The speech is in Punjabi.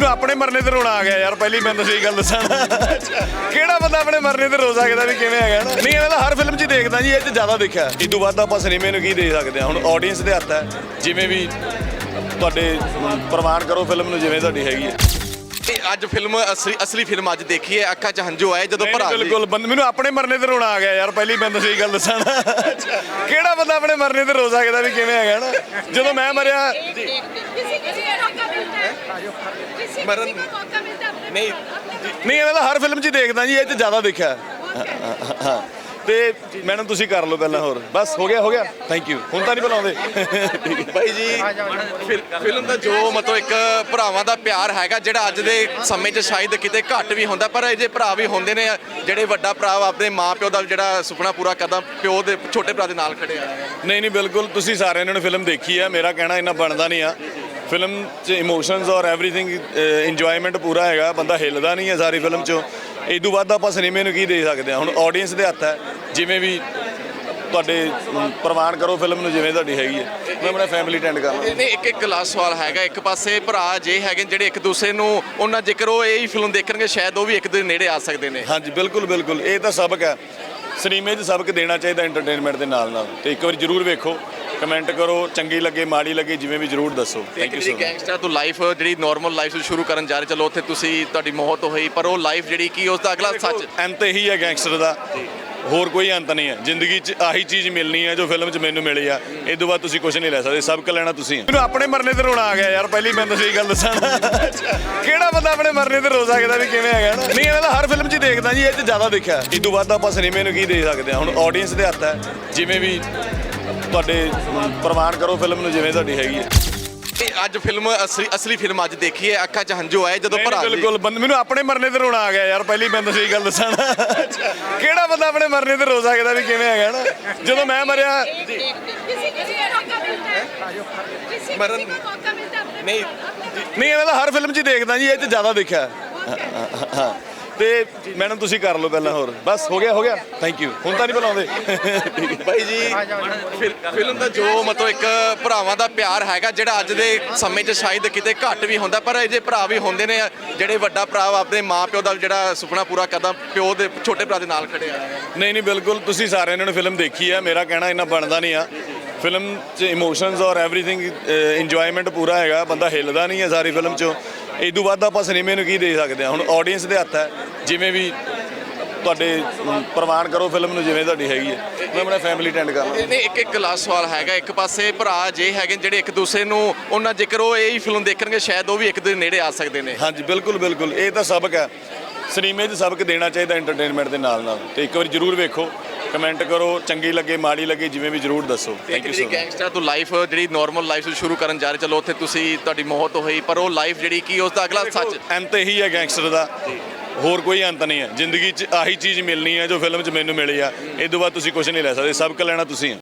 ਮੈਨੂੰ ਆਪਣੇ ਮਰਨੇ ਤੇ ਰੋਣਾ ਆ ਗਿਆ ਯਾਰ, ਪਹਿਲੀ ਮੈਂ ਤਾਂ ਸਹੀ ਗੱਲ ਦੱਸਾਂ। ਨਾ। ਕਿਹੜਾ ਬੰਦਾ ਆਪਣੇ ਮਰਨੇ ਤੇ ਰੋ ਸਕਦਾ ਵੀ ਕਿਵੇਂ ਹੈਗਾ ਨਾ? ਨਹੀਂ, ਇਹ ਤਾਂ ਹਰ ਫਿਲਮ 'ਚ ਹੀ ਦੇਖਦਾ ਜੀ, ਇਹ 'ਚ ਜ਼ਿਆਦਾ ਦੇਖਿਆ। ਇਹ ਤੋਂ ਬਾਅਦ ਆਪਾਂ ਸਿਨੇਮੇ ਨੂੰ ਕੀ ਦੇ ਸਕਦੇ ਹਾਂ ਹੁਣ ਆਡੀਅנס ਦੇ ਹੱਥ ਹੈ, ਜਿਵੇਂ ਵੀ ਤੁਹਾਡੇ ਪ੍ਰਵਾਨ ਕਰੋ ਫਿਲਮ ਨੂੰ, ਜਿਵੇਂ ਤੁਹਾਡੀ ਹੈਗੀ ਹੈ। ਇਹ ਅੱਜ ਫਿਲਮ ਅਸਲੀ ਅਸਲੀ ਫਿਲਮ ਅੱਜ ਦੇਖੀ ਹੈ ਅੱਖਾਂ 'ਚ ਹੰਝੂ ਆਏ ਜਦੋਂ ਨਹੀਂ, ਭਰਾ ਦੀ- ਬਿਲਕੁਲ ਬੰਦ ਮੈਨੂੰ ਆਪਣੇ ਮਰਨੇ ਤੇ ਰੋਣਾ ਆ ਗਿਆ ਯਾਰ ਪਹਿਲੀ ਮੈਂ ਤਾਂ ਸਹੀ ਗੱਲ ਦੱਸਾਂ ਨਾ। ਕਿਹੜਾ ਬੰਦਾ ਆਪਣੇ ਮਰਨੇ ਤੇ ਰੋ ਸਕਦਾ ਵੀ ਕਿਵੇਂ ਹੈਗਾ ਨਾ ਜਦੋਂ ਮੈਂ ਮਰਿਆ किसी किसी को मौका मिलता है किसी मरण- किसी को मौका मिलता है अपने नहीं, अपने ਨਹੀਂ ਇਹ ਤਾਂ ਹਰ ਫਿਲਮ 'ਚ ਹੀ ਦੇਖਦਾ ਜੀ ਇਹ 'ਚ ਜ਼ਿਆਦਾ ਦੇਖਿਆ ਹਾਂ ਤੇ ਮੈਡਮ ਤੁਸੀਂ ਕਰ ਲਓ ਪਹਿਲਾਂ ਹੋਰ। ਬਸ ਹੋ ਗਿਆ ਹੋ ਗਿਆ। ਥੈਂਕ ਯੂ ਹੁਣ ਤਾਂ ਨਹੀਂ ਬੁਲਾਉਂਦੇ। ਭਾਈ ਜੀ ਫਿਲ- ਫਿਲਮ ਦਾ ਜੋ ਮਤਲਬ ਇੱਕ ਭਰਾਵਾਂ ਦਾ ਪਿਆਰ ਹੈਗਾ ਜਿਹੜਾ ਅੱਜ ਦੇ ਸਮੇਂ 'ਚ ਸ਼ਾਇਦ ਕਿਤੇ ਘੱਟ ਵੀ ਹੁੰਦਾ ਪਰ ਇਹ ਜੇ ਭਰਾ ਵੀ ਹੁੰਦੇ ਨੇ ਜਿਹੜੇ ਵੱਡਾ ਭਰਾ ਆਪਣੇ ਮਾਪਿਓ ਦਾ ਜਿਹੜਾ ਸੁਪਨਾ ਪੂਰਾ ਕਰਦਾ ਪਿਓ ਦੇ ਛੋਟੇ ਭਰਾ ਦੇ ਨਾਲ ਖੜੇ ਆ। ਨਹੀਂ ਨਹੀਂ ਬਿਲਕੁਲ। ਤੁਸੀਂ ਸਾਰਿਆਂ ਨੇ ਫਿਲਮ ਦੇਖੀ ਹੈ ਮੇਰਾ ਕਹਿਣਾ ਇੰਨਾ ਬਣਦਾ ਨਹੀਂ ਆ। ਫਿਲਮ 'ਚ ਇਮੋਸ਼ਨਸ ਔਰ ਐਵਰੀਥਿੰਗ ਇੰਜੋਇਮੈਂਟ ਪੂਰਾ ਹੈਗਾ। ਬੰਦਾ ਹਿੱਲਦਾ ਨਹੀਂ ਹੈ ਸਾਰੀ ਫਿਲਮ 'ਚੋਂ। ਇਹ ਤੋਂ ਬਾਅਦ ਆਪਾਂ ਸਿਨੇਮੇ ਨੂੰ ਕੀ ਦੇ ਸਕਦੇ ਹਾਂ? ਹੁਣ ਆਡੀਅנס ਦੇ ਹੱਥ ਹੈ। ਜਿਵੇਂ ਵੀ ਤੁਹਾਡੇ ਪ੍ਰਵਾਨ ਕਰੋ ਫਿਲਮ ਨੂੰ ਜਿਵੇਂ ਤੁਹਾਡੀ ਹੈਗੀ ਹੈ। ਮੈਂ ਆਪਣਾ ਫੈਮਿਲੀ ਅਟੈਂਡ ਕਰ ਲਾਂ ਨਹੀਂ ਇੱਕ ਇੱਕ ਲਾਸਟ ਸਵਾਲ ਹੈਗਾ ਇੱਕ ਪਾਸੇ ਭਰਾ ਜੇ ਹੈਗੇ ਜਿਹੜੇ ਇੱਕ ਦੂਸਰੇ ਨੂੰ ਉਹਨਾਂ ਜ਼ਿਕਰ ਉਹ ਇਹ ਹੀ ਫਿਲਮ ਦੇਖਣਗੇ ਸ਼ਾਇਦ ਉਹ ਵੀ ਇੱਕ ਦੇ ਨੇੜੇ ਆ ਸਕਦੇ ਨੇ। ਹਾਂਜੀ ਬਿਲਕੁਲ ਬਿਲਕੁਲ। ਇਹ ਤਾਂ ਸਬਕ ਹੈ। ਸਿਨੇਮੇ 'ਚ ਸਬਕ ਦੇਣਾ ਚਾਹੀਦਾ ਐਂਟਰਟੇਨਮੈਂਟ ਦੇ ਨਾਲ ਨਾਲ। ਤੇ ਇੱਕ ਵਾਰੀ ਜਰੂਰ ਵੇਖੋ ਕਮੈਂਟ ਕਰੋ ਚੰਗੀ ਲੱਗੇ ਮਾੜੀ ਲੱਗੇ ਜਿਵੇਂ ਵੀ ਜਰੂਰ ਦੱਸੋ। ਤੇ thank you so much gangster ਤੋਂ ਲਾਈਫ ਜਿਹੜੀ ਨਾਰਮਲ ਲਾਈਫ ਸ਼ੁਰੂ ਕਰਨ ਜਾ ਰਹੇ ਚਲੋ ਉੱਥੇ ਤੁਸੀਂ ਤੁਹਾਡੀ ਮੌਤ ਹੋਈ ਪਰ ਉਹ ਲਾਈਫ ਜਿਹੜੀ ਕੀ ਉਸ ਦਾ ਅਗਲਾ ਸੱਚ। ਅੰਤ ਇਹੀ ਹੈ ਗੈਂਗਸਟਰ ਦਾ। ਹੋਰ ਕੋਈ ਅੰਤ ਨਹੀਂ ਹੈ। ਜ਼ਿੰਦਗੀ 'ਚ ਆਹੀ ਚੀਜ਼ ਮਿਲਣੀ ਹੈ ਜੋ ਫਿਲਮ 'ਚ ਮੈਨੂੰ ਮਿਲੀ ਆ। ਇਹ ਤੋਂ ਬਾਅਦ ਤੁਸੀਂ ਕੁਝ ਨਹੀਂ ਲੈ ਸਕਦੇ। ਸਬਕ ਲੈਣਾ ਤੁਸੀਂ। ਮੈਨੂੰ ਆਪਣੇ ਮਰਨੇ ਤੇ ਰੋਣਾ ਆ ਗਿਆ ਯਾਰ ਪਹਿਲੀ ਮੈਂ ਤਾਂ ਸਹੀ ਗੱਲ ਦੱਸਾਂ। ਕਿਹੜਾ ਬੰਦਾ ਆਪਣੇ ਮਰਨੇ ਤੇ ਰੋ ਸਕਦਾ ਵੀ ਕਿਵੇਂ ਹੈਗਾ? ਨਾ ਨਹੀਂ ਇਹ ਤਾਂ ਹਰ ਫਿਲਮ 'ਚ ਦੇਖਦਾ ਜੀ ਇਹ 'ਚ ਜ਼ਿਆਦਾ ਦੇਖਿਆ। ਇਸ ਤੋਂ ਬਾਅਦ ਆਪਾਂ ਸਿਨੇਮੇ ਨੂੰ ਕੀ ਦੇ ਸਕਦੇ ਹਾਂ ਹੁਣ ਆਡੀਅנס ਦੇ ਹੱਥ ਹੈ। ਜਿਵੇਂ ਵੀ ਤੁਹਾਡੇ ਪ੍ਰਵਾਨ ਕਰੋ ਫਿਲਮ ਨੂੰ ਜਿਵੇਂ ਤੁਹਾਡੀ ਹੈਗੀ ਹੈ। ਇਹ ਅੱਜ ਫਿਲਮ ਅਸਲੀ ਅਸਲੀ ਫਿਲਮ ਅੱਜ ਦੇਖੀ ਹੈ ਅੱਖਾਂ 'ਚ ਹੰਝੂ ਆਏ ਜਦੋਂ ਨਹੀਂ, ਭਰਾ ਦੀ- ਬਿਲਕੁਲ ਬੰਦ ਮੈਨੂੰ ਆਪਣੇ ਮਰਨੇ ਤੇ ਰੋਣਾ ਆ ਗਿਆ ਯਾਰ ਪਹਿਲੀ ਮੈਂ ਤਾਂ ਸਹੀ ਗੱਲ ਦੱਸਾਂ ਨਾ। ਕਿਹੜਾ ਬੰਦਾ ਆਪਣੇ ਮਰਨੇ ਤੇ ਰੋ ਸਕਦਾ ਵੀ ਕਿਵੇਂ ਹੈਗਾ ਨਾ ਜਦੋਂ ਮੈਂ ਮਰਿਆ किसी किसी को मौका मिलता है किसी मरण- किसी को मौका मिलता है अपने नहीं, अपने ਨਹੀਂ ਇਹ ਤਾਂ ਹਰ ਫਿਲਮ 'ਚ ਹੀ ਦੇਖਦਾ ਜੀ ਇਹ 'ਚ ਜ਼ਿਆਦਾ ਦੇਖਿਆ ਹਾਂ ਤੇ ਮੈਡਮ ਤੁਸੀਂ ਕਰ ਲਓ ਪਹਿਲਾਂ ਹੋਰ। ਬਸ ਹੋ ਗਿਆ ਹੋ ਗਿਆ। ਥੈਂਕ ਯੂ ਹੁਣ ਤਾਂ ਨਹੀਂ ਬੁਲਾਉਂਦੇ। ਭਾਈ ਜੀ ਫਿਲ- ਫਿਲਮ ਦਾ ਜੋ ਮਤਲਬ ਇੱਕ ਭਰਾਵਾਂ ਦਾ ਪਿਆਰ ਹੈਗਾ ਜਿਹੜਾ ਅੱਜ ਦੇ ਸਮੇਂ 'ਚ ਸ਼ਾਇਦ ਕਿਤੇ ਘੱਟ ਵੀ ਹੁੰਦਾ ਪਰ ਇਹ ਜੇ ਭਰਾ ਵੀ ਹੁੰਦੇ ਨੇ ਜਿਹੜੇ ਵੱਡਾ ਭਰਾ ਆਪਣੇ ਮਾਪਿਓ ਦਾ ਜਿਹੜਾ ਸੁਪਨਾ ਪੂਰਾ ਕਰਦਾ ਪਿਓ ਦੇ ਛੋਟੇ ਭਰਾ ਦੇ ਨਾਲ ਖੜੇ ਆ। ਨਹੀਂ ਨਹੀਂ ਬਿਲਕੁਲ। ਤੁਸੀਂ ਸਾਰਿਆਂ ਨੇ ਫਿਲਮ ਦੇਖੀ ਹੈ ਮੇਰਾ ਕਹਿਣਾ ਇੰਨਾ ਬਣਦਾ ਨਹੀਂ ਆ। ਫਿਲਮ 'ਚ ਇਮੋਸ਼ਨਸ ਔਰ ਐਵਰੀਥਿੰਗ ਇੰਜੋਇਮੈਂਟ ਪੂਰਾ ਹੈਗਾ। ਬੰਦਾ ਹਿੱਲਦਾ ਨਹੀਂ ਹੈ ਸਾਰੀ ਫਿਲਮ 'ਚੋਂ। ਇਹ ਤੋਂ ਬਾਅਦ ਆਪਾਂ ਸਿਨੇਮੇ ਨੂੰ ਕੀ ਦੇ ਸਕਦੇ ਹਾਂ? ਹੁਣ ਆਡੀਅנס ਦੇ ਹੱਥ ਹੈ। ਜਿਵੇਂ ਵੀ ਤੁਹਾਡੇ ਪ੍ਰਵਾਨ ਕਰੋ ਫਿਲਮ ਨੂੰ ਜਿਵੇਂ ਤੁਹਾਡੀ ਹੈਗੀ ਹੈ। ਮੈਂ ਆਪਣਾ ਫੈਮਿਲੀ ਅਟੈਂਡ ਕਰ ਲਾਂ ਨਹੀਂ ਇੱਕ ਇੱਕ ਲਾਸਟ ਸਵਾਲ ਹੈਗਾ ਇੱਕ ਪਾਸੇ ਭਰਾ ਜੇ ਹੈਗੇ ਜਿਹੜੇ ਇੱਕ ਦੂਸਰੇ ਨੂੰ ਉਹਨਾਂ ਜ਼ਿਕਰ ਉਹ ਇਹ ਹੀ ਫਿਲਮ ਦੇਖਣਗੇ ਸ਼ਾਇਦ ਉਹ ਵੀ ਇੱਕ ਦੂਜੇ ਦੇ ਨੇੜੇ ਆ ਸਕਦੇ ਨੇ। ਹਾਂਜੀ ਬਿਲਕੁਲ ਬਿਲਕੁਲ। ਇਹ ਤਾਂ ਸਬਕ ਹੈ। ਸਿਨੇਮੇ 'ਚ ਸਬਕ ਦੇਣਾ ਚਾਹੀਦਾ ਐਂਟਰਟੇਨਮੈਂਟ ਦੇ ਨਾਲ ਨਾਲ ਤੇ ਇੱਕ ਵਾਰੀ ਜਰੂਰ ਵੇਖੋ। ਕਮੈਂਟ ਕਰੋ ਚੰਗੀ ਲੱਗੇ ਮਾੜੀ ਲੱਗੇ ਜਿਵੇਂ ਵੀ ਜਰੂਰ ਦੱਸੋ। ਥੈਂਕ ਯੂ ਸੋ ਜਿਹੜੀ ਮਚ ਗੈਂਗਸਟਰ ਤੋਂ ਲਾਈਫ ਜਿਹੜੀ ਨਾਰਮਲ ਲਾਈਫ ਸ਼ੁਰੂ ਕਰਨ ਜਾ ਰਹੇ ਚਲੋ ਉੱਥੇ ਤੁਸੀਂ ਤੁਹਾਡੀ ਮੌਤ ਹੋਈ ਪਰ ਉਹ ਲਾਈਫ ਜਿਹੜੀ ਕੀ ਉਸ ਦਾ ਅਗਲਾ ਸੱਚ। ਅੰਤ ਇਹੀ ਹੈ ਗੈਂਗਸਟਰ ਦਾ। ਹੋਰ ਕੋਈ ਅੰਤ ਨਹੀਂ ਹੈ। ਜ਼ਿੰਦਗੀ 'ਚ ਆਹੀ ਚੀਜ਼ ਮਿਲਣੀ ਹੈ ਜੋ ਫਿਲਮ 'ਚ ਮੈਨੂੰ ਮਿਲੀ ਆ। ਇਹ ਤੋਂ ਬਾਅਦ ਤੁਸੀਂ ਕੁਝ ਨਹੀਂ ਲੈ ਸਕਦੇ। ਸਬਕ ਲੈਣਾ ਤੁਸੀਂ